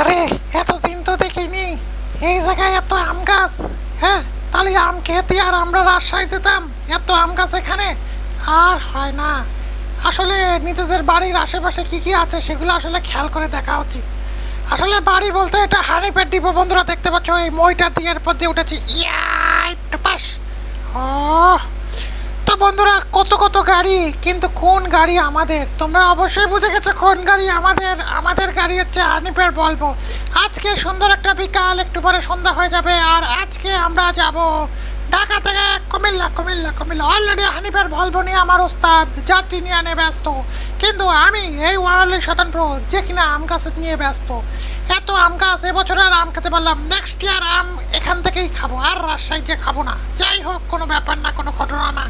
আরে, এতদিন তো দেখিনি। এই জায়গায় এত আম গাছ। হ্যাঁ তাহলে আম খেতে আর আমরা রাজশাহী যেতাম, এত আম গাছ এখানে। আর হয় না। আসলে নিজেদের বাড়ির আশেপাশে কি কি আছে সেগুলো আসলে খেয়াল করে দেখা উচিত। আসলে বাড়ি বলতে এটা হানিপের ডিপো বন্ধুরা দেখতে পাচ্ছ, এই মইটা দিয়ে এরপর দিয়ে উঠেছি। ইয়াই পাস ও তো বন্ধুরা, কত কত গাড়ি, কিন্তু কোন গাড়ি আমাদের? তোমরা অবশ্যই বুঝে গেছো কোন গাড়ি আমাদের আমাদের গাড়ি হচ্ছে হানিফের বলব। আজকে সুন্দর একটা বিকাল, একটু পরে সন্ধ্যা হয়ে যাবে, আর আজকে আমরা যাব ঢাকা থেকে কুমিল্লা কুমিল্লা কুমিল্লা। অলরেডি হানিফের বলব নিয়ে আমার ওস্তাদ যাত্রী নিয়ে আনে ব্যস্ত। কিন্তু আমি এই ওয়ানলি স্বতন্ত্র যে কিনা আম গাছ নিয়ে ব্যস্ত। এত আম গাছ, এবছর আর আম খেতে পারলাম নেক্সট ইয়ার আম এখান থেকেই খাব, আর রাজশাহী যে খাব না। যাই হোক, কোনো ব্যাপার না, কোনো ঘটনা না।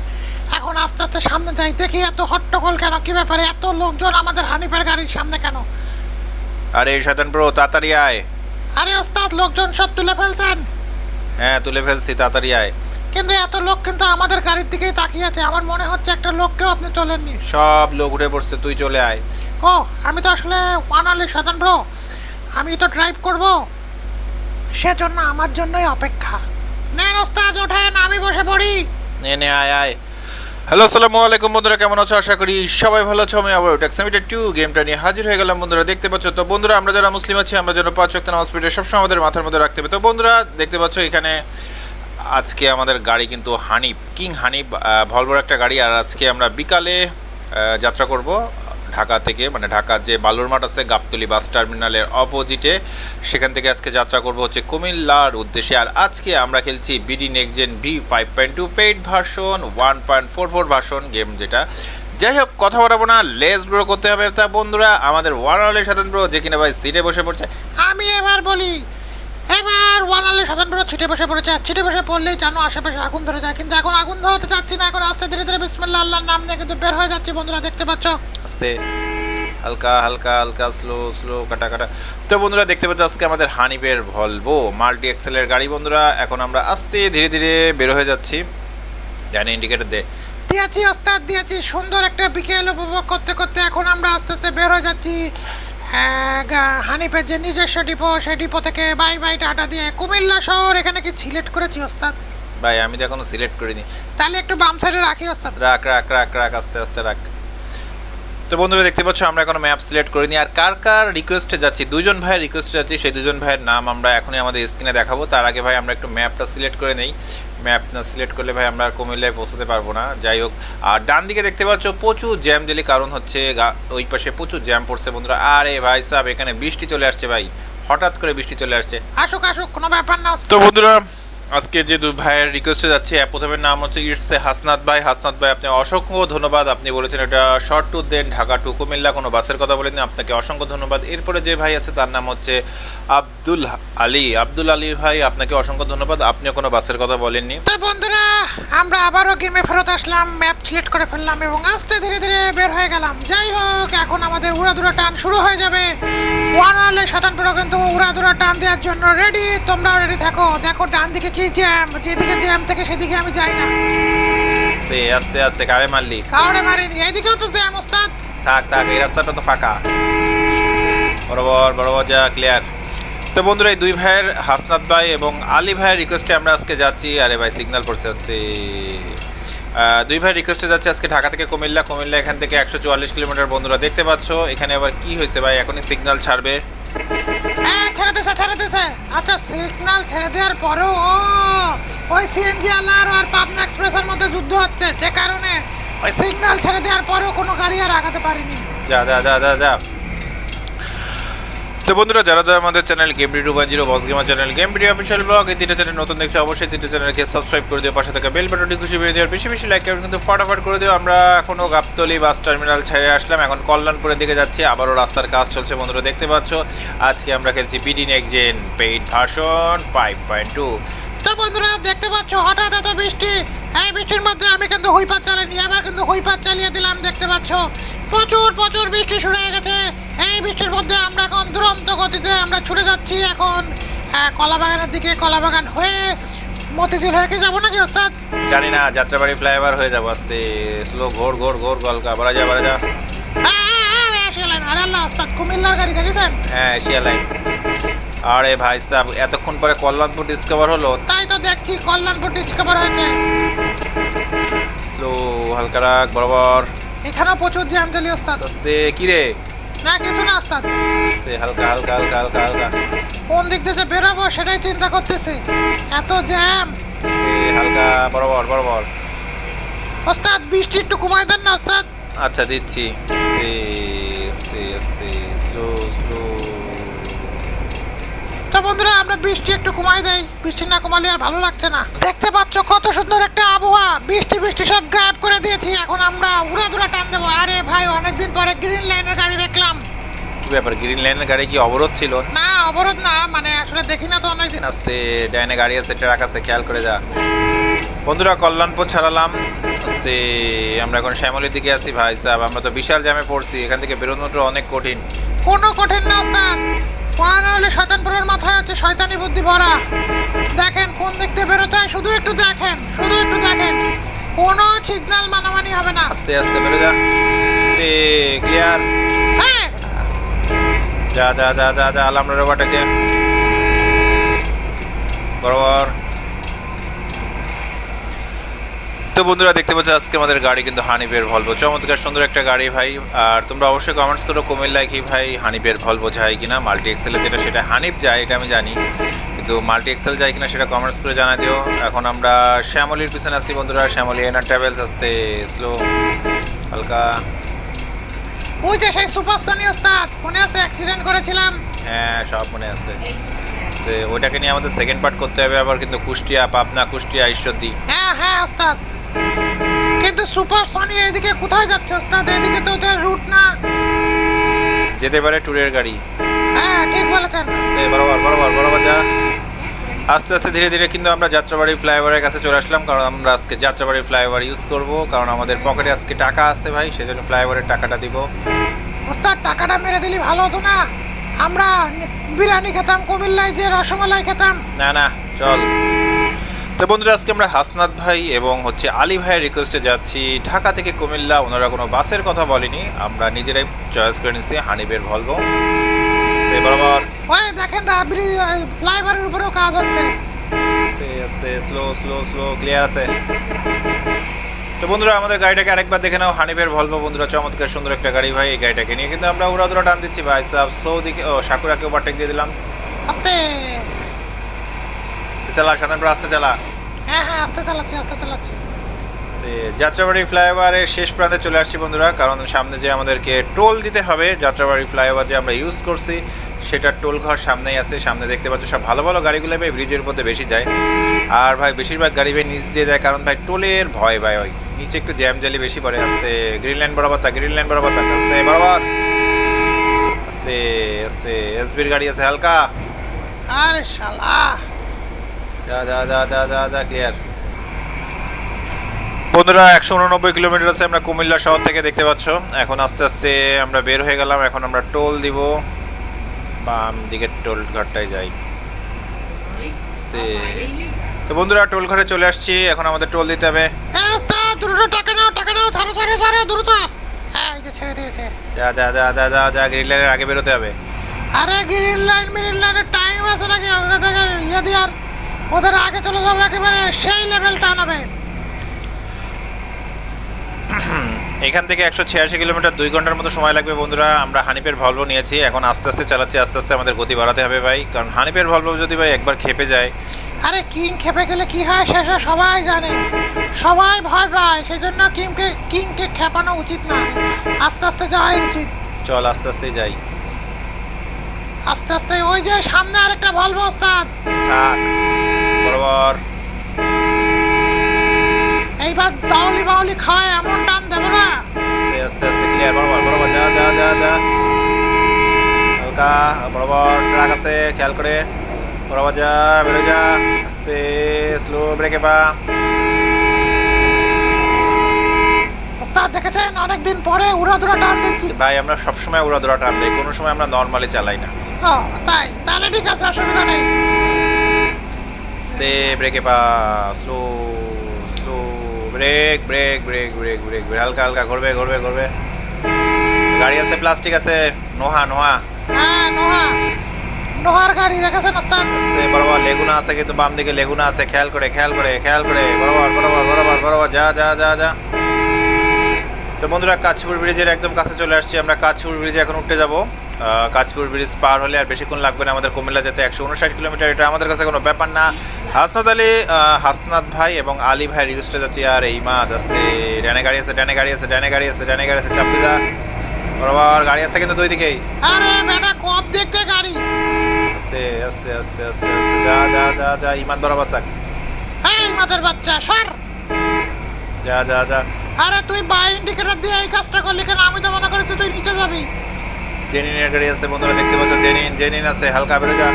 আস্তে সামনে যাই দেখি এত হট্টগোল কেন? কি ব্যাপারে? এত লোকজন আমাদের হানিফের গাড়ির সামনে কেন? আরে শয়তান ব্রো তাড়াতাড়ি আয়। আরে ওস্তাদ লোকজন সব তুলে ফেলছেন? হ্যাঁ তুলে ফেলছি তাড়াতাড়ি আয়। কিন্তু এত লোক কিন্তু আমাদের গাড়ির দিকেই তাকিয়ে আছে। আমার মনে হচ্ছে একটা লোককেও আপনি তোলেননি। সব লোক উঠে পড়ছে তুই চলে আয়। ও আমি তো আসলে ওয়ান অনলি স্বতন্ত্র আমি তো ড্রাইভ করব। সেজন্য আমার জন্যই অপেক্ষা। নেন ওস্তাদ ওঠেন আমি বসে পড়ি। নে নে আয় আয়। হ্যালো, আসসালামু আলাইকুম বন্ধুরা, কেমন আছো? আশা করি সবাই ভালো আছো। আমি আবার ট্যাক্সামিটার টু গেমটা নিয়ে হাজির হয়ে গেলাম বন্ধুরা, দেখতে পাচ্ছ তো বন্ধুরা, আমরা যারা মুসলিম আছি, আমরা যেন পাঁচ ওয়াক্ত নামাজ পড়ে সবসময় আমাদের মাথার মধ্যে রাখতে হবে। তো বন্ধুরা, দেখতে পাচ্ছ এখানে আজকে আমাদের গাড়ি কিন্তু হানিফ কিং হানিফ ভলভোর একটা গাড়ি, আর আজকে আমরা বিকালে যাত্রা করব। ঢাকা থেকে মানে ঢাকার যে বালুর মাঠ আছে, গাবতলি বাস টার্মিনালের অপোজিটে, সেখান থেকে আজকে যাত্রা করব হচ্ছে কুমিল্লার উদ্দেশ্যে। আর আজকে আমরা খেলছি BD NexGen V five point two paid version one point four four version game যেটা। যাই হোক, কথা বলাবো না লেস গ্রো করতে হবে। তা বন্ধুরা, আমাদের ওয়ান অলের সাধারণ ব্রো যে কিনা ভাই সিটে বসে পড়ছে, আমি এবার বলি এবার ওয়ান অনলি স্বতন্ত্র ছিটে বসে পড়েছে। ছিটে বসে পড়লেই জানো আশেপাশে আগুন ধরে যায়। কিন্তু এখন আগুন ধরাতে চাচ্ছি না এখন আস্তে ধীরে ধীরে বিসমিল্লাহ আল্লাহর নাম নিয়ে কিন্তু বের হয়ে যাচ্ছি বন্ধুরা দেখতে পাচ্ছ? আস্তে। হালকা হালকা হালকা স্লো স্লো কাটা কাটা। তো বন্ধুরা দেখতে পাচ্ছ আজকে আমাদের হানিফের ভলভো মাল্টি এক্সেলের গাড়ি বন্ধুরা। এখন আমরা আস্তে ধীরে ধীরে বের হয়ে যাচ্ছি। জানি ইন্ডিকেটর দে। দিয়েছি ওস্তাদ দিয়েছি। সুন্দর একটা বিকেল উপভোগ করতে করতে এখন আমরা আস্তে আস্তে বের হয়ে যাচ্ছি। হানিফের যে নিজস্ব ডিপো সেই ডিপো থেকে বাই বাই টাটা দিয়ে কুমিল্লা শহর এখানে কি সিলেক্ট করেছি ওস্তাদ? ভাই আমি তো এখনও সিলেক্ট করিনি। তাহলে একটু বাম সাইডে রাখি ওস্তাদ। রাখ রাখ রাখ রাখ আস্তে আস্তে রাখ। তো বন্ধুরা দেখতে পাচ্ছ আমরা এখনও ম্যাপ সিলেক্ট করিনি। আর কার কার রিকোয়েস্টে যাচ্ছি? দুজন ভাইয়ের রিকোয়েস্টে যাচ্ছি। সেই দুজন ভাইয়ের নাম আমরা এখনই আমাদের স্ক্রিনে দেখাবো। তার আগে ভাই আমরা একটু ম্যাপটা সিলেক্ট করে নেই। ম্যাপ না সিলেক্ট করলে ভাই আমরা কুমিল্লায় পৌঁছতে পারব না। যাই হোক আর ডান দিকে দেখতে পাচ্ছ প্রচুর জ্যাম দিলে কারণ হচ্ছে গা- ওই পাশে প্রচুর জ্যাম পড়ছে বন্ধুরা। আরে ভাই সাহেব এখানে বৃষ্টি চলে আসছে ভাই। হঠাৎ করে বৃষ্টি চলে আসছে। আসুক আসুক কোনো ব্যাপার না। তো বন্ধুরা আজকে যে দুই ভাইয়ের রিকোয়েস্টে যাচ্ছি প্রথমের নাম হচ্ছে ইটসে হাসনাত ভাই হাসনাত ভাই আপনি অসংখ্য ধন্যবাদ। আপনি বলেছেন এটা short two then Dhaka to Comilla, কোনো বাসের কথা বলেনি আপনাকে অসংখ্য ধন্যবাদ। এরপরে যে ভাই আছে, তার নাম হচ্ছে আব্দুল আলী। আব্দুল আলী ভাই, আপনাকে অসংখ্য ধন্যবাদ। আপনিও কোনো বাসের কথা বলেননি। বন্ধুরা আমরা আবারও গেমে ফেরত আসলাম ম্যাপ সিলেক্ট করে ফেললাম এবং আস্তে ধীরে ধীরে বের হয়ে গেলাম। যাই হোক এখন আমাদের উড়াদুরা টান শুরু হয়ে যাবে। ওয়ান আলে শতানপুর কিন্তু উড়াদুরা টান দেওয়ার জন্য রেডি তোমরাও রেডি থাকো। দেখো ডান দিকে কি জ্যাম যেদিকে জ্যাম থেকে সেদিকে আমি যাই না। আস্তে আস্তে আস্তে কারে মারলি? কাউরে মারিনি? এইদিকেও তো জ্যাম ওস্তাদ। থাক থাক এই রাস্তাটা তো ফাঁকা। বরাবর বরাবর যা ক্লিয়ার তো বন্ধুরা এই দুই ভাইয়ের হাসনাত ভাই এবং আলী ভাইয়ের রিকোয়েস্টে আমরা আজকে যাচ্ছি। আরে ভাই সিগন্যাল পড়ছে আসতে দুই ভাই রিকোয়েস্টে যাচ্ছে আজকে ঢাকা থেকে কুমিল্লা। কুমিল্লা এখান থেকে একশো চুয়াল্লিশ কিলোমিটার বন্ধুরা দেখতে পাচ্ছ। এখানে আবার কি হয়েছে ভাই? এখনই সিগন্যাল ছাড়বে। হ্যাঁ ছেড়ে দিছে ছেড়ে দিছে। আচ্ছা সিগন্যাল ছেড়ে দেওয়ার পরেও ওই সিএনজি আলার আর পাবনা এক্সপ্রেসের মধ্যে যুদ্ধ হচ্ছে যে কারণে ওই সিগন্যাল ছেড়ে দেওয়ার পরেও কোনো গাড়ি আর আগাতে পারিনি। যা যা যা যা যা। তো বন্ধুরা, যারা যারা আমাদের channel game two one zero boss gamer channel game video official blog এই তিনটা চ্যানেল নতুন দেখছে অবশ্যই তিনটা চ্যানেলকে সাবস্ক্রাইব করে দিও, পাশে থাকা বেল বাটনটি খুশি হয়ে দিও বেশি বেশি লাইক কিন্তু ফটাফট করে দিও। আমরা এখনও গাবতলি বাস টার্মিনাল ছেড়ে আসলাম, এখন কল্যাণপুরের দিকে যাচ্ছি, আবারও রাস্তার কাজ চলছে বন্ধুরা, দেখতে পাচ্ছ, আজকে আমরা খেলছি BD NexGen paid version five point two তো বন্ধুরা, দেখতে পাচ্ছ, হঠাৎ এত বৃষ্টি, এই বৃষ্টির মধ্যে আমি কিন্তু হুইপাত চালিয়ে আবার কিন্তু হুইপাত চালিয়ে দিলাম, দেখতে পাচ্ছ। প্রচুর প্রচুর বৃষ্টি শুরু হয়ে গেছে। এই বৃষ্টির মধ্যে আমরা এখন দুরন্ত গতিতে আমরা ছুটে যাচ্ছি এখন আহ, কলাবাগানের দিকে কলাবাগান হয়ে মতিঝিল হয়ে কি যাব নাকি ওস্তাদ? জানি না যাত্রাবাড়ি ফ্লাইওভার হয়ে যাব আস্তে স্লো ঘোর ঘোর ঘোর গলকা বাড়া যা বাড়া যা। হ্যাঁ, হ্যাঁ, হ্যাঁ। আরে আল্লাহ ওস্তাদ কুমিল্লার গাড়ি দেখেছেন? হ্যাঁ এশিয়া লাইন। আরে ভাই সাহেব এতক্ষণ পরে কল্যাণপুর ডিসকভার হলো? তাই তো দেখছি কল্যাণপুর ডিসকভার হয়েছে। স্লো হালকা রাখ বরাবর। এখানেও প্রচুর জ্যাম ওস্তাদ। আস্তে কি রে না কিছু না ওস্তাদ। আস্তে হালকা হালকা হালকা হালকা হালকা। কোন দিক দিয়ে যে বেরোবো সেটাই চিন্তা করতেছি। এত জ্যাম হালকা বরাবর বরাবর। ওস্তাদ বৃষ্টি একটু কমাই দেন না ওস্তাদ। আচ্ছা দিচ্ছি। আস্তে আস্তে আস্তে স্লো স্লো তো বন্ধুরা আমরা বৃষ্টি একটু কমাই দেই। বৃষ্টি না কমালে আর ভালো লাগছে না। দেখতে পাচ্ছ কত সুন্দর একটা আবহাওয়া। বৃষ্টি বৃষ্টি সব গায়েব করে দিয়েছি। এখন আমরা উড়াধুরা টান দেবো। আরে ভাই অনেকদিন পরে গ্রিন লাইনের গাড়ি দেখলাম। কি ব্যাপার গ্রিন লাইনের গাড়ি কি অবরোধ ছিল? না অবরোধ না। মানে আসলে দেখি না তো অনেকদিন। আস্তে ডাইনে গাড়ি আছে ট্রাক আছে খেয়াল করে যা। বন্ধুরা কল্যাণপুর ছাড়ালাম। আস্তে আমরা এখন শ্যামলির দিকে আছি ভাই সাহেব। আমরা তো বিশাল জ্যামে পড়ছি। এখান থেকে বেরোনোটা অনেক কঠিন। কোনো কঠিন না হলে শয়তানপুরের মাথায় আছে শয়তানি বুদ্ধি ভরা। দেখেন কোন দিক দিয়ে বেরোতে হয়? শুধু একটু দেখেন শুধু একটু দেখেন। কোনো সিগন্যাল মানামানি হবে না। আস্তে আস্তে বেরো যা। আস্তে ক্লিয়ার যা যা যা যা যা আলামরা রোবাটাকে বরাবর। তো বন্ধুরা দেখতে পাচ্ছ আজকে আমাদের গাড়ি কিন্তু হানিফের ভলভো চমৎকার সুন্দর একটা গাড়ি ভাই। আর তোমরা অবশ্যই কমেন্টস করো কুমিল্লায় কি ভাই হানিফের ভলভো যায় কিনা মাল্টি এক্সেলে যেটা সেটা হানিফ যায় এটা আমি জানি। কিন্তু মাল্টি এক্সেল যায় কিনা সেটা কমেন্টস করে জানা দিও। এখন আমরা শ্যামলির পিছনে আছি বন্ধুরা। শ্যামলি এনার ট্রাভেলস আসতে স্লো হালকা। ওই যে সেই সুপার সনি ওস্তাদ মনে আছে অ্যাক্সিডেন্ট করেছিলাম? হ্যাঁ সব মনে আছে। ওইটাকে নিয়ে আমাদের সেকেন্ড পার্ট করতে হবে আবার কিন্তু কুষ্টিয়া পাবনা কুষ্টিয়া ঈশ্বরদী। হ্যাঁ হ্যাঁ ওস্তাদ। কিন্তু সুপার সনি এইদিকে কোথায় যাচ্ছে ওস্তাদ? এইদিকে তো ওদের রুট না। যেতে পারে ট্যুরের গাড়ি। হ্যাঁ ঠিক বলেছেন। আস্তে বরাবর বরাবর বরাবর যা। আস্তে আস্তে ধীরে ধীরে কিন্তু আমরা যাত্রাবাড়ি ফ্লাইওভারের কাছে চলে আসলাম কারণ আমরা আজকে যাত্রাবাড়ি ফ্লাইওভার ইউজ করব কারণ আমাদের পকেটে আজকে টাকা আছে ভাই সেজন্য ফ্লাইওভারের টাকাটা দিব। ওস্তাদ টাকাটা মেরে দিলি ভালো হতো না। আমরা বিরিয়ানি খেতাম কুমিল্লায় যে রসমালাই খেতাম। না না চল। তো বন্ধুরা আজকে আমরা হাসনাত ভাই এবং হচ্ছে আলী ভাইয়ের রিকোয়েস্টে যাচ্ছি। ঢাকা থেকে কুমিল্লা ওনারা কোনো বাসের কথা বলেনি। আমরা নিজেরাই চয়েস করে নিচ্ছি হানিবের ভলভো আস্তে বরাবর। ওই দেখেন না ফ্লাইওভারের উপরেও কাজ হচ্ছে। আস্তে আস্তে স্লো স্লো স্লো ক্লিয়ার আছে। তো বন্ধুরা আমাদের গাড়িটাকে আরেকবার দেখে নাও হানিফের ভলভো বন্ধুরা চমৎকার সুন্দর একটা গাড়ি ভাই এই গাড়িটাকে নিয়ে কিন্তু আমরা উড়াদুরা টান দিচ্ছি ভাই। সাহেব সৌদিকে ও সাকুরাকে ওভারটেক দিয়ে দিলাম। আস্তে। আস্তে চালা সাধারণ আস্তে চালা। হ্যাঁ হ্যাঁ আস্তে চালাচ্ছি আস্তে চালাচ্ছি। যাত্রাবাড়ি ফ্লাইওভারের শেষ প্রান্তে চলে আসছি বন্ধুরা কারণ সামনে যে আমাদেরকে টোল দিতে হবে যাত্রাবাড়ি ফ্লাইওভার যে আমরা ইউজ করছি সেটা টোল ঘর সামনেই আছে সামনে দেখতে পাচ্ছ সব ভালো ভালো গাড়িগুলো ভাই ব্রিজের মধ্যে বেশি যায়। আর ভাই বেশিরভাগ গাড়ি ভাই নিচ দিয়ে যায় কারণ ভাই টোলের ভয় ভাই ওই নিচে একটু জ্যাম জালি বেশি পড়ে আস্তে গ্রিন লাইন বরাবর থাক গ্রিন লাইন বরাবর থাক আস্তে বরাবর। আস্তে আস্তে এসবির গাড়ি আছে হালকা। আরে শালা। যা যা যা যা যা যা ক্লিয়ার বন্ধুরা একশো উননব্বই কিলোমিটার আছে আমরা কুমিল্লা শহর থেকে দেখতে পাচ্ছ এখন আস্তে আস্তে আমরা বের হয়ে গেলাম এখন আমরা টোল দিব বাম দিকের টোল ঘরটায় যাই আস্তে তো বন্ধুরা টোল ঘরে চলে আসছি এখন আমাদের টোল দিতে হবে হ্যাঁ দ্রুত টাকা নাও টাকা নাও ছাড়ো ছাড়ো ছাড়ো দ্রুত হ্যাঁ এই যে ছেড়ে দিয়েছে যা যা যা যা যা যা গ্রিন লাইনের আগে বেরোতে হবে আরে গ্রিন লাইন মিরিন লাইনের টাইম আছে নাকি ওখান থেকে ইয়ে দিয়ে আর ওদের আগে চলে যাব একেবারে সেই লেভেল টান হবে। এখান থেকে একশো ছিয়াশি কিলোমিটার দুই ঘণ্টার মতো সময় লাগবে বন্ধুরা। আমরা হানিপের ভলভো নিয়েছি। এখন আস্তে আস্তে চালাচ্ছি আস্তে আস্তে আমাদের গতি বাড়াতে হবে ভাই। কারণ হানিপের ভলভো যদি ভাই একবার খেপে যায়। আরে কিং খেপে গেলে কি হয় সেসব সবাই জানে। সবাই ভয় পায় সেই জন্য কিংকে কিংকে খেপানো উচিত না। আস্তে আস্তে যাওয়াই উচিত। চল আস্তে আস্তে যাই। আস্তে আস্তে ওই যে সামনে আরেকটা বলব ওস্তাদ। থাক। বরাবর এইবার দাউলি বাউলি খায় এমন টান দেবো না। আস্তে আস্তে আস্তে ক্লিয়ার বরাবর বরাবর যা যা যা যা। হালকা বরাবর ট্রাক আছে খেয়াল করে। বরাবর যা বেরো যা। আস্তে স্লো ব্রেকে পা। দেখেছেন? অনেকদিন পরে উড়াদুরা টান দিচ্ছি। ভাই আমরা সবসময় উড়া ধরা টান দেই কোনো সময় আমরা নর্মালি চালাই না। ও তাই। তাহলে ঠিক আছে অসুবিধা নেই। আস্তে ব্রেকে পা slow slow brake brake brake brake brake brake হালকা হালকা ঘুরবে ঘুরবে ঘুরবে গাড়ি আছে প্লাস্টিক আছে নোহা নোহা হ্যাঁ নোহা লোহার গাড়ি দেখেছেন ওস্তাদ আস্তে বরাবর লেগুনা আছে কিন্তু বাম দিকে লেগুনা আছে খেয়াল করে খেয়াল করে খেয়াল করে বরাবর বরাবর বরাবর বরাবর যা যা যা যা তো বন্ধুরা কাঁচপুর ব্রিজের একদম কাছে চলে আসছি। আমরা কাঁচপুর ব্রিজে এখন উঠতে যাব। কাঁচপুর ব্রিজ পার হলে আর বেশিক্ষণ লাগবে না। আমাদের কুমিল্লা যেতে একশো উনষাট কিলোমিটার এটা আমাদের কাছে কোনো ব্যাপার না। হাসনাত আলী আহ, হাসনাত ভাই এবং আলী ভাই রিকোয়েস্টে যাচ্ছি। আর এই মা আসতে ডানে গাড়ি আছে ডানে গাড়ি আছে ডানে গাড়ি আছে ডানে গাড়ি আছে চাপতে যা। বরাবর গাড়ি আছে কিন্তু দুই দিকেই আরে বেটা কব দেখতে গাড়ি। আস্তে আস্তে আস্তে আস্তে আস্তে যা যা যা যা ইমান বরাবর থাক। এই মাদের বাচ্চা সর। যা যা যা। আরে তুই বাই ইন্ডিকেটর দিয়ে এই কাজটা করলি কেন? আমি তো মনে করেছি তুই নিচে যাবি। জেনিনের গাড়ি আছে, বন্ধুরা দেখতে পাচ্ছ জেনিন জেনিন আছে, হালকা বেরো যা।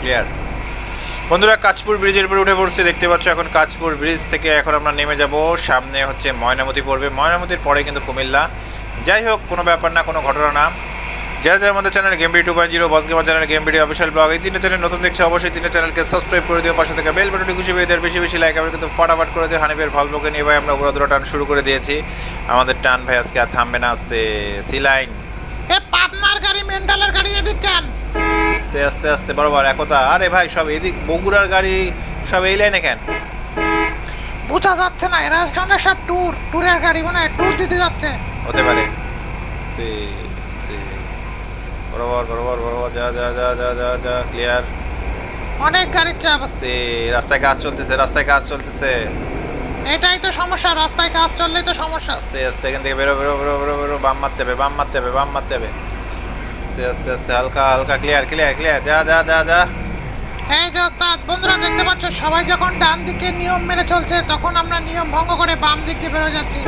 ক্লিয়ার বন্ধুরা, কাঁচপুর ব্রিজের উপরে উঠে পড়ছি, দেখতে পাচ্ছ এখন কাঁচপুর ব্রিজ থেকে এখন আমরা নেমে যাব। সামনে হচ্ছে ময়নামতি পড়বে। ময়নামতির পরে কিন্তু কুমিল্লা। যাই হোক, কোনো ব্যাপার না, কোনো ঘটনা না। যা যা আমাদের channel game two point zero boss gamer channel game video official blog এই তিনটে চ্যানেল নতুন দেখছে অবশ্যই তিনটে চ্যানেলকে সাবস্ক্রাইব করে দিও পাশে থেকে বেল বাটনটি খুশি পেয়ে বেশি বেশি লাইক আমরা কিন্তু ফটাফট করে দিও। হানিফের ভলভোকে নিয়ে ভাই আমরা উড়াদুরা টান শুরু করে দিয়েছি। আমাদের টান ভাই আজকে আর থামবে না আসতে সি লাইন। এ পাবনার গাড়ি মেন্টালের গাড়ি এদিক কেন আস্তে আস্তে আস্তে বরাবর একতা। আরে ভাই সব এদিক বগুড়ার গাড়ি সব এই লাইনে কেন? বোঝা যাচ্ছে না এরা সঙ্গে সব ট্যুর ট্যুরের গাড়ি মানে ট্যুর দিতে যাচ্ছে। হতে পারে। আস্তে বরাবর বরাবর বরাবর যা যা যা যা যা যা ক্লিয়ার অনেক গাড়ির চাপ আছে। রাস্তায় কাজ চলতেছে রাস্তায় কাজ চলতেছে। এটাই তো সমস্যা রাস্তায় কাজ চললেই তো সমস্যা। আস্তে আস্তে এখান থেকে বেরো বেরো বেরো বেরো বেরো বাম মারতে হবে বাম মারতে হবে বাম মারতে হবে। আস্তে আস্তে আস্তে হালকা হালকা ক্লিয়ার ক্লিয়ার ক্লিয়ার যা যা যা যা। এই যে ওস্তাদ বন্ধুরা দেখতে পাচ্ছ সবাই যখন ডান দিকে নিয়ম মেনে চলছে তখন আমরা নিয়ম ভঙ্গ করে বাম দিক দিয়ে বেরো যাচ্ছি।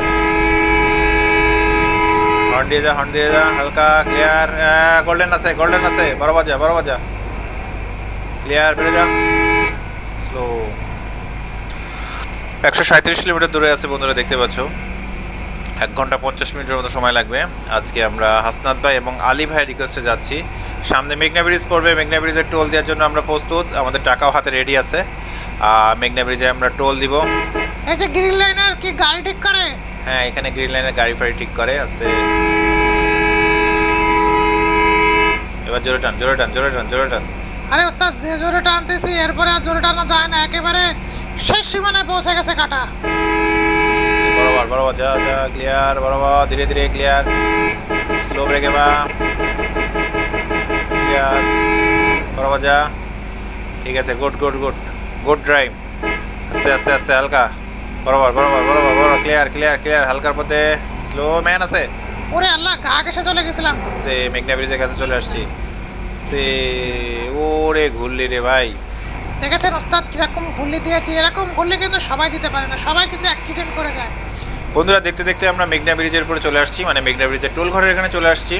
হর্ন দিয়ে যা হর্ন দিয়ে যা হালকা ক্লিয়ার গোল্ডেন আছে গোল্ডেন আছে বরাবর যা বরাবর যা ক্লিয়ার বেড়ে যা স্লো একশো সাঁত্রিশ কিলোমিটার দূরে আছে বন্ধুরা, দেখতে পাচ্ছ। এক ঘণ্টা পঞ্চাশ মিনিটের মতো সময় লাগবে। আজকে আমরা হাসনাত ভাই এবং আলী ভাইয়ের রিকোয়েস্টে যাচ্ছি। সামনে মেঘনা ব্রিজ পড়বে। মেঘনা ব্রিজের টোল দেওয়ার জন্য আমরা প্রস্তুত। আমাদের টাকাও হাতে রেডি আছে। মেঘনা ব্রিজে আমরা টোল দিব। এই যে গ্রিন লাইনার কি গাড়ি ঠিক করে? হ্যাঁ এখানে গ্রিন লাইনের গাড়ি ফাড়ি ঠিক করে আস্তে। এবার জোরে টান জোরে টান জোরে টান জোরে টান। আরে ওস্তাদ যে জোরে টানতেছি এরপরে আর জোরে টানা যায় না একেবারে শেষ সীমানায় পৌঁছে গেছে কাটা। বরাবর বরাবর যা যা ক্লিয়ার বরাবর ধীরে ধীরে ক্লিয়ার স্লো ব্রেকে বা। ক্লিয়ার বরাবর যা। ঠিক আছে good good good good drive আস্তে আস্তে আস্তে হালকা। বরাবর বরাবর বরাবর বরাবর ক্লিয়ার ক্লিয়ার ক্লিয়ার হালকার পথে। স্লো ম্যান আছে। ওরে আল্লাহ গা ঘেসে চলে গেছিলাম? আস্তে মেঘনা ব্রিজের কাছে চলে আসছি। আস্তে ওরে ঘুরলি রে ভাই। দেখেছেন ওস্তাদ কীরকম ঘুরলি দিয়েছি? এরকম ঘুরলি কিন্তু সবাই দিতে পারে না সবাই কিন্তু অ্যাক্সিডেন্ট করে যায়। বন্ধুরা দেখতে দেখতে আমরা মেঘনা ব্রিজের উপরে চলে আসছি মানে মেঘনা ব্রিজের টোল ঘরের এখানে চলে আসছি।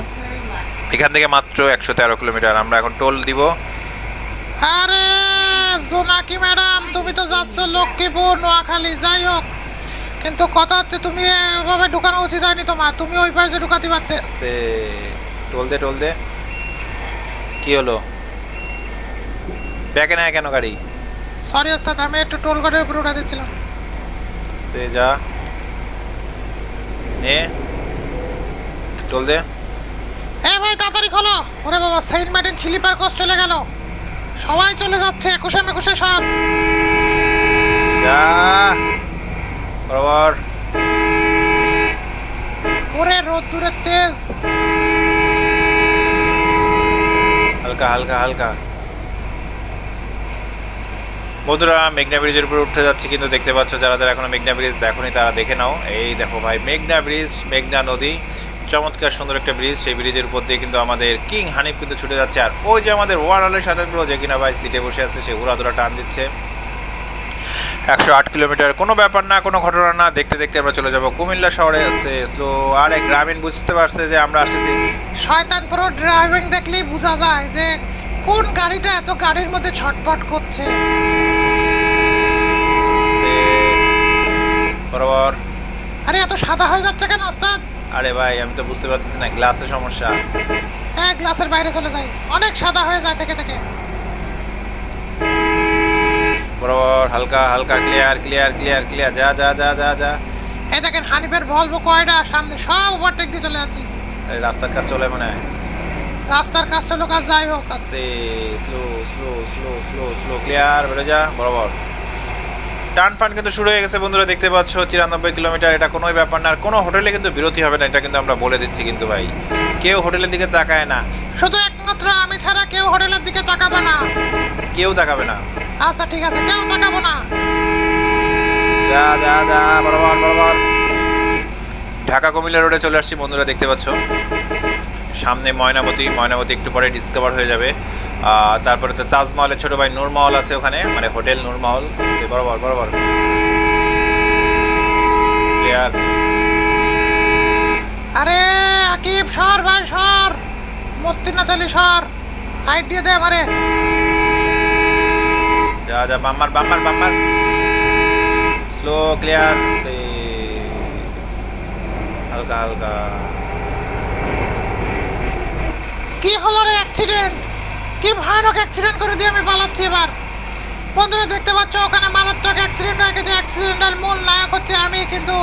এখান থেকে মাত্র একশো তেরো কিলোমিটার আমরা এখন টোল দিব। আরে জোনাকি ম্যাডাম! তুমি তো যাচ্ছ লক্ষ্মীপুর নোয়াখালী যাই হোক। কিন্তু কথা হচ্ছে তুমি এভাবে ঢুকানো উচিত হয়নি তোমার তুমি ওই পাশে ঢুকাতে পারতে। আস্তে টোল দে টোল দে। কি হলো? ব্যাকে নেয় কেন গাড়ি? সরি ওস্তাদ আমি একটু টোল গাড়ির উপরে উঠে দিচ্ছিলাম। আস্তে যা। নে। টোল দে। এ ভাই তাড়াতাড়ি খোলো। ওরে বাবা সেন্ট মার্টিন স্লিপার কোচ চলে গেল। সবাই চলে যাচ্ছে একুশে মেকুশে সব। যা বরাবর। ওরে রোদ দূরের তেজ। হালকা হালকা হালকা। বন্ধুরা মেঘনা ব্রিজের উপরে উঠতে যাচ্ছি কিন্তু দেখতে পাচ্ছ যারা যারা এখনও মেঘনা ব্রিজ দেখোনি তারা দেখে নাও। এই দেখো ভাই মেঘনা ব্রিজ মেঘনা নদী। চমৎকার সুন্দর একটা ব্রিজ সেই ব্রিজের উপর দিয়ে কিন্তু আমাদের কিং হানিফ কিন্তু ছুটে যাচ্ছে। আর ওই যে আমাদের ওয়ারালের সাথে প্রো যে কিনা ভাই সিটে বসে আছে সে উড়াদুরা টান দিচ্ছে। একশো আট কিলোমিটার। কোনো ব্যাপার না কোনো ঘটনা না। দেখতে দেখতে আমরা চলে যাব কুমিল্লা শহরে। আসতে স্লো আর গ্রামীণ বুঝতে পারছে যে আমরা আসতেছি। শয়তান পুরো ড্রাইভিং দেখলেই বোঝা যায় যে কোন গাড়িটা এত গাড়ির মধ্যে ছটপট করছে। বরাবর। আরে এত সাদা হয়ে যাচ্ছে কেন ওস্তাদ? আরে ভাই আমি তো বুঝতে পারতেছি না গ্লাসের সমস্যা। হ্যাঁ গ্লাসের বাইরে চলে যায় অনেক সাদা হয়ে যায় থেকে থেকে। বরাবর হালকা হালকা ক্লিয়ার ক্লিয়ার ক্লিয়ার ক্লিয়ার যা যা যা যা যা। এই দেখেন হানিফের ভলভো কয়টা? সামনে সব ওভারটেক দিয়ে চলে যাচ্ছি। আরে রাস্তার কাজ চলে মনে হয়। রাস্তার কাজটা লোক কাজ যাই হোক আস্তে। Slow slow slow slow slow clear বেরো যা বরাবর। টান ফান কিন্তু শুরু হয়ে গেছে বন্ধুরা দেখতে পাচ্ছ চিরানব্বই কিলোমিটার এটা কোনোই ব্যাপার না। আর কোনো হোটেলে কিন্তু বিরতি হবে না এটা কিন্তু আমরা বলে দিচ্ছি কিন্তু ভাই। কেউ হোটেলের দিকে তাকায় না। শুধু একমাত্র আমি ছাড়া কেউ হোটেলের দিকে তাকাবে না। কেউ তাকাবে না। আচ্ছা ঠিক আছে কেউ তাকাবো না। যা যা যা বরাবর বরাবর। ঢাকা কুমিল্লা রোডে চলে আসছি বন্ধুরা দেখতে পাচ্ছ। সামনে ময়নামতি ময়নামতি একটু পরে ডিসকভার হয়ে যাবে। তারপরে তো তাজমহলের ছোট ভাই নূরমহল আছে ওখানে মানে হোটেল নূরমহল বরাবর বরাবর। ক্লিয়ার আরে আকিব সর ভাই সর। মত্তি না চালি সর। সাইড দিয়ে দে আমারে। যা যা বাম্মার বাম্মার বাম্মার স্লো ক্লিয়ার হালকা হালকা কি হলো রে অ্যাক্সিডেন্ট কি ভয়ানক অ্যাক্সিডেন্ট করে দিয়ে আমি পালাচ্ছি এবার? বন্ধুরা, দেখতে পাচ্ছ, ওখানে মারাত্মক অ্যাক্সিডেন্ট হয়ে গেছে। অ্যাক্সিডেন্টাল মূল নায়ক হচ্ছে আমি, কিন্তু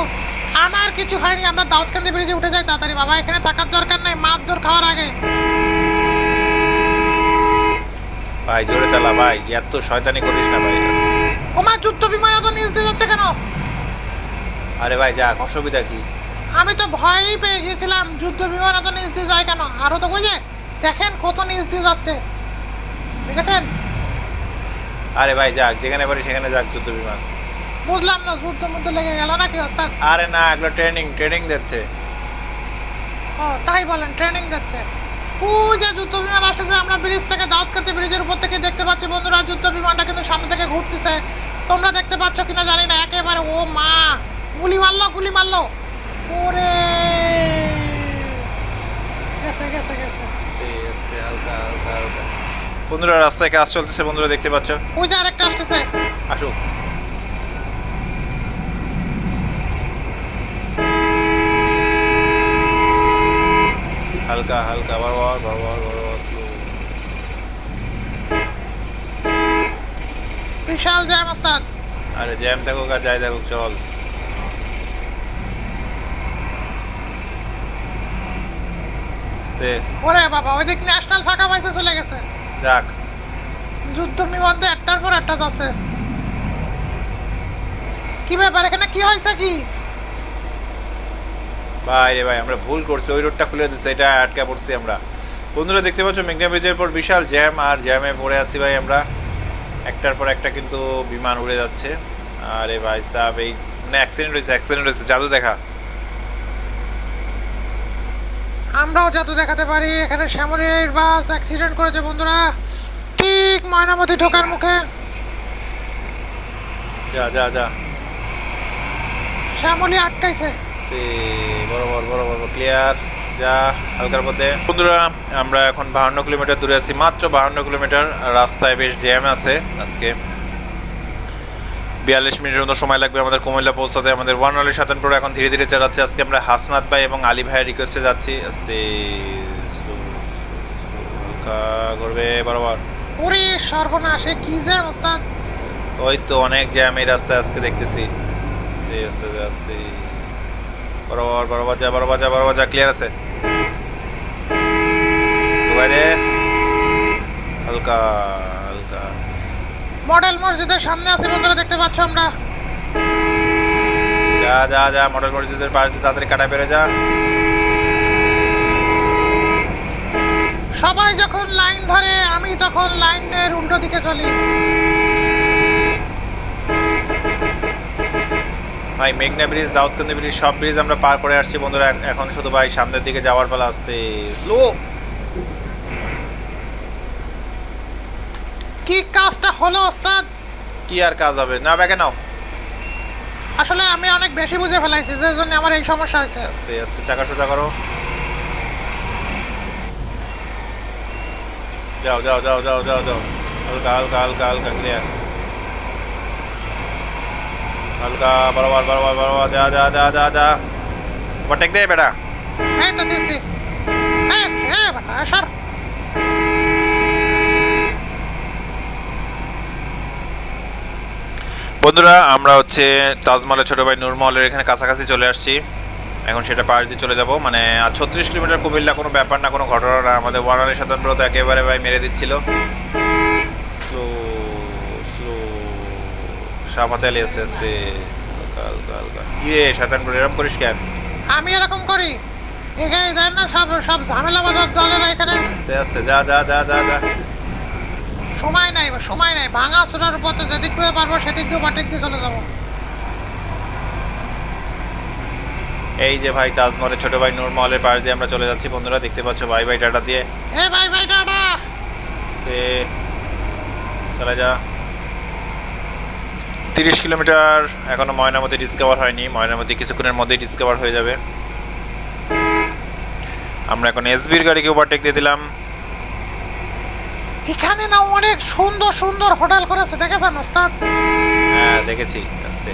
আমার কিছু হয়নি। আমরা দাউদকান্দি ব্রিজে উঠে যাই, তাড়াতাড়ি। বাবা, এখানে থাকার দরকার নেই মাছ দর খাওয়ার আগে। ভাই জোরে চালা ভাই এত শয়তানি করিস না ভাই। ওমা যুদ্ধ বিমান এত নিচ দিয়ে যাচ্ছে কেন? আরে ভাই যাক অসুবিধা কি? আমি তো ভয়ই পেয়ে গিয়েছিলাম যুদ্ধ বিমান এত নিচ দিয়ে যায় কেন? আরও তো বুঝে? দেখেন কত নিচ দিয়ে যাচ্ছে। দেখেছেন? আরে ভাই যাক যেখানে পারি সেখানে যাক যুদ্ধ বিমান। বুঝলাম না যুদ্ধ মধ্যে লেগে গেল নাকি ওস্তাদ? আরে না এগুলো ট্রেনিং ট্রেনিং দিচ্ছে। ও তাই বলেন ট্রেনিং দিচ্ছে। ও যে যুদ্ধ বিমান আসতেছে আমরা ব্রিজ থেকে দাউদকান্দি ব্রিজের উপর থেকে দেখতে পাচ্ছি বন্ধুরা যুদ্ধ বিমানটা কিন্তু সামনে থেকে ঘুরতেছে। তোমরা দেখতে পাচ্ছ কিনা জানি না একেবারে ও মা গুলি মারলো গুলি মারলো। ওরে! গেছে গেছে গেছে। বন্ধুরা রাস্তায় কাজ চলতেছে বন্ধুরা দেখতে পাচ্ছ। ওই যে আরেকটা আসতেছে। আসুক। হালকা হালকা বরাবর বরাবর slow। বিশাল জ্যাম ওস্তাদ। আরে জ্যাম থাকুক আর যাই থাকুক চল। ওরে বাবা ওই ওইদিক ন্যাশনাল ফাঁকা পাইছে চলে গেছে। যাক। যুদ্ধ বিমান একটার পর একটা যাচ্ছে। কি ব্যাপার এখানে কি হয়েছে কি? ভাই রে ভাই আমরা ভুল করছি ওই রোডটা খুলে দিচ্ছে এটা আটকা পড়ছি আমরা। বন্ধুরা দেখতে পাচ্ছ মেঘনা ব্রিজের পর বিশাল জ্যাম আর জ্যামে পড়ে আছি ভাই আমরা। একটার পর একটা কিন্তু বিমান উড়ে যাচ্ছে। আরে ভাই সাহেব এই মানে অ্যাক্সিডেন্ট হয়েছে অ্যাক্সিডেন্ট হয়েছে জাদু দেখা। আমরাও জাদু দেখাতে পারি এখানে শ্যামলীর বাস অ্যাক্সিডেন্ট করেছে বন্ধুরা। ঠিক ময়নামতি ঢোকার মুখে। যা যা যা। শ্যামলী আটকাইছে। আস্তে, বরাবর বরাবর ক্লিয়ার যা হালকার মধ্যে। বন্ধুরা আমরা এখন বাহান্ন কিলোমিটার দূরে আছি মাত্র বাহান্ন কিলোমিটার রাস্তায় বেশ জ্যাম আছে আজকে। বিয়াল্লিশ মিনিটের মতো সময় লাগবে আমাদের কুমিল্লা পৌঁছাতে আমাদের ওয়ান আলি সাতানপুর এখন ধীরে ধীরে চালাচ্ছে। আজকে আমরা হাসনাত ভাই এবং আলী ভাইয়ের রিকোয়েস্টে যাচ্ছি। আস্তে হালকা করবে বরাবর। ওরে সর্বনাশ কি জ্যাম ওস্তাদ? ওই তো অনেক জ্যাম এই রাস্তায় আজকে দেখতেছি। আস্তে আস্তে। বরাবর বরাবর যা বরাবর যা বরাবর যা ক্লিয়ার আছে? ঢুকাই দে। হালকা হালকা। মডেল মসজিদের সামনে আছি বন্ধুরা দেখতে পাচ্ছ আমরা। যা যা যা মডেল মসজিদের পাশে দিয়ে তাড়াতাড়ি কাটা বেড়ে যা। সবাই যখন লাইন ধরে আমি তখন লাইনের উল্টো দিকে চলি। ভাই মেঘনা ব্রিজ দাউদকান্দি ব্রিজ সব ব্রিজ আমরা পার করে আসছি। বন্ধুরা এখন শুধু ভাই সামনের দিকে যাওয়ার পালা আসতে। স্লো কি কাজটা হলো ওস্তাদ? কি আর কাজ হবে? না ব্যাগে নাও। আসলে আমি অনেক বেশি বুঝে ফেলাইছি যে জন্য আমার এই সমস্যা হয়েছে। আস্তে আস্তে চাকা সোজা করো। যাও যাও যাও যাও যাও যাও হালকা হালকা হালকা হালকা ক্লিয়ার হালকা বরাবর বরাবর বরাবর যা যা যা যা যা। ওভারটেক দে বেটা। এই তো দিছি। এই, এই বেটা, সর। বন্ধুরা আমরা হচ্ছে তাজমহলের ছোট ভাই নূরমহলের এখানে কাছাকাছি চলে আসছি। এখন সেটা পাশ দিয়ে চলে যাব। মানে ছত্রিশ কিলোমিটার কুমিল্লা কোনো ব্যাপার না কোনো ঘটনা না। আমাদের ওয়ানালি সাতান্ন তো একেবারে ভাই মেরে দিচ্ছিল স্লো স্লো সাফাতে আলি আস্তে আস্তে হালকা হালকা হালকা কি রে সাতান্ন এরম করিস কেন? আমি এরকম করি। এখানে দেন না সব সব ঝামেলা বাজার দলেরা এখানে। আস্তে আস্তে যা যা যা যা যা। সময় নাই সময় নাই। ভাঙা চূড়ার পথে যেদিক দিয়ে পারব সেদিক দিয়ে বাটিক দিয়ে চলে যাব। এই যে ভাই তাজমহলের ছোট ভাই নূরমহলের পাশ দিয়ে আমরা চলে যাচ্ছি। বন্ধুরা দেখতে পাচ্ছ ভাই ভাই টাটা দিয়ে। এ ভাই ভাই টাটা। চলে যা। তিরিশ কিলোমিটার এখনও ময়নামতি ডিসকভার হয়নি। ময়নামতি কিছুক্ষণের মধ্যেই ডিসকভার হয়ে যাবে। আমরা এখন এসবির গাড়িকে ওভারটেক দিয়ে দিলাম। এখানে না অনেক সুন্দর সুন্দর হোটেল করেছে দেখেছেন ওস্তাদ? হ্যাঁ দেখেছি আস্তে।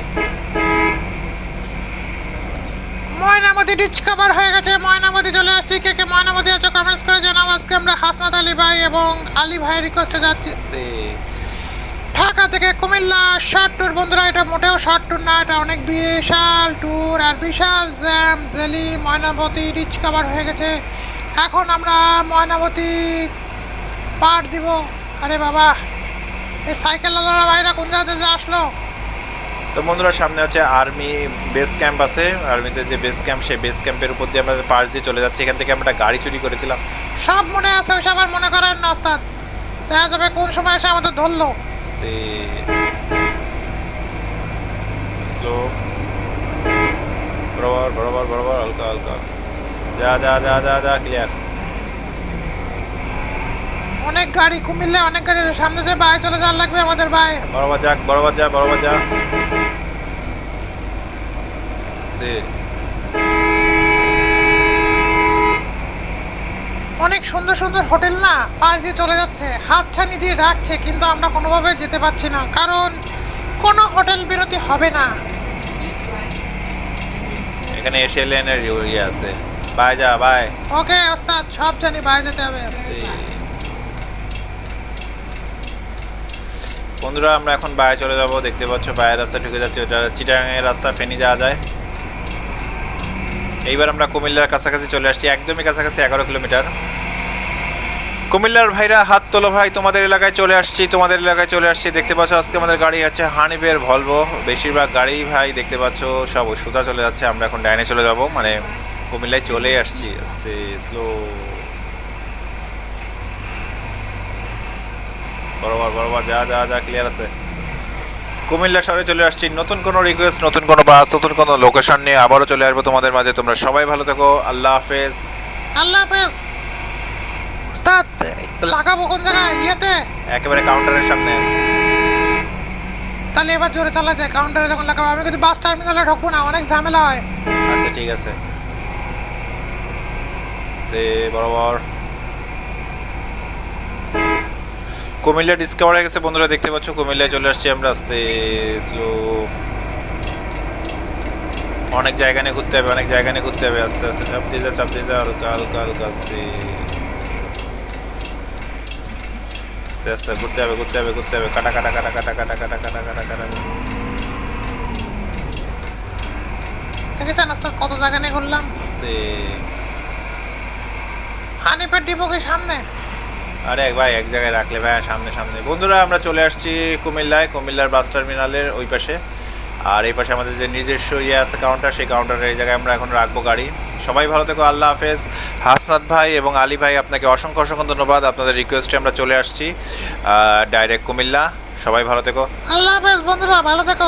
ময়নামতি ডিসকভার হয়ে গেছে ময়নামতি চলে আসছি। কে কে ময়নামতি আছো কমেন্টস করে জানাও। আজকে আমরা হাসনাত আলী ভাই এবং আলী ভাইয়ের রিকোয়েস্টে যাচ্ছি। আস্তে। ঢাকা থেকে কুমিল্লা শর্ট ট্যুর বন্ধুরা এটা মোটেও শর্ট ট্যুর না এটা অনেক বিশাল ট্যুর আর বিশাল jam jelly Maynabati reach cover হয়ে গেছে। এখন আমরা ময়নাবতী পার দিব। আরে বাবা এই সাইকেল আলারা ভাইরা কোন জায়গাতে যে আসলো? তো বন্ধুরা সামনে হচ্ছে আর্মি বেস ক্যাম্প আছে। আর্মিতে যে বেস ক্যাম্প সেই বেস ক্যাম্পের উপর দিয়ে আমরা পাশ দিয়ে চলে যাচ্ছি। এখান থেকে আমরা গাড়ি চুরি করেছিলাম। সব মনে আছে ওই সব আর মনে করেন না দেখা যাবে কোন সময় এসে আমাদের ধরলো। স্লো বরাবর বরাবর বরাবর হালকা হালকা। যা যা যা যা যা ক্লিয়ার অনেক গাড়ি কুমিল্লা অনেক গাড়ি। সামনে যে বাই চলে যাওয়ার লাগবে আমাদের বাই বরাবর যাক বরাবর যা বরাবর যা। আস্তে অনেক সুন্দর সুন্দর হোটেল না? পাশ দিয়ে চলে যাচ্ছে। হাতছানি দিয়ে ডাকছে কিন্তু আমরা কোনোভাবে যেতে পারছি না। কারণ কোনো হোটেল বিরতি হবে না। এখানে এসে লেনের ইয়ে আছে। বাই যা বাই। ওকে ওস্তাদ সব জানি বাইরে যেতে হবে। বন্ধুরা আমরা এখন বাইরে চলে যাব। দেখতে পাচ্ছ বাইরের রাস্তা ঢুকে যাচ্ছে। ওটা চিটাগাংয়ের রাস্তা ফেনি যাওয়া যায়। এইবার আমরা কুমিল্লার কাছাকাছি চলে আসছি, একদমই কাছাকাছি, এগারো কিলোমিটার। কুমিল্লার ভাইরা হাত তোলো ভাই, তোমাদের এলাকায় চলে আসছি, তোমাদের এলাকায় চলে আসছি। দেখতে পাচ্ছ, আজকে আমাদের গাড়ি আছে হানিফের ভলভো বেশিরভাগ গাড়ি ভাই দেখতে পাচ্ছ, সব সোজা চলে যাচ্ছে, আমরা এখন ডাইনে চলে যাব। মানে কুমিল্লায় চলে আসছি, আস্তে স্লো বরাবর বরাবর, যা যা যা ক্লিয়ার আছে। কুমিল্লা শহরে চলে আসছি। নতুন কোনো রিকোয়েস্ট নতুন কোনো বাস নতুন কোনো লোকেশন নিয়ে আবারও চলে আসব তোমাদের মাঝে। তোমরা সবাই ভালো থেকো। আল্লাহ হাফেজ। আল্লাহ হাফেজ। ওস্তাদ লাগাবো কোন জায়গায়? ইয়েতে? একেবারে কাউন্টারের সামনে। তাহলে এবার জোরে চালা যায়। কাউন্টারে যখন লাগাবো আমি কিন্তু বাস টার্মিনালে ঢুকবো না অনেক ঝামেলা হয়। আচ্ছা ঠিক আছে। আস্তে বরাবর। কুমিল্লা ডিসকভার হয়ে গেছে। বন্ধুরা দেখতে পাচ্ছ কুমিল্লায় চলে আসছি আমরা। আস্তে স্লো অনেক জায়গা নিয়ে ঘুরতে হবে অনেক জায়গা নিয়ে ঘুরতে হবে। আস্তে আস্তে চাপ দিয়ে যা চাপ দিয়ে যা হালকা হালকা হালকা আস্তে। আস্তে আস্তে ঘুরতে হবে ঘুরতে হবে ঘুরতে হবে। কাটা কাটা কাটা কাটা কাটা কাটা কাটা কাটা কাটা। দেখেছেন ওস্তাদ কত জায়গা নিয়ে ঘুরলাম? আস্তে। হানিপের ডিপো কি সামনে। আরে এক ভাই, এক জায়গায় রাখলে ভাই, সামনে সামনে। বন্ধুরা, আমরা চলে আসছি কুমিল্লায়, কুমিল্লার বাস টার্মিনালের ওই পাশে। আর এই পাশে আমাদের যে নিজস্ব ইয়ে আছে কাউন্টার সেই কাউন্টারের এই জায়গায় আমরা এখন রাখব গাড়ি। সবাই ভালো থেকো, আল্লাহ হাফেজ। হাসনাত ভাই এবং আলী ভাই, আপনাকে অসংখ্য অসংখ্য ধন্যবাদ। আপনাদের রিকোয়েস্টে আমরা চলে আসছি ডাইরেক্ট কুমিল্লা। সবাই ভালো থেকো। আল্লাহ হাফেজ, বন্ধুরা, ভালো থেকো।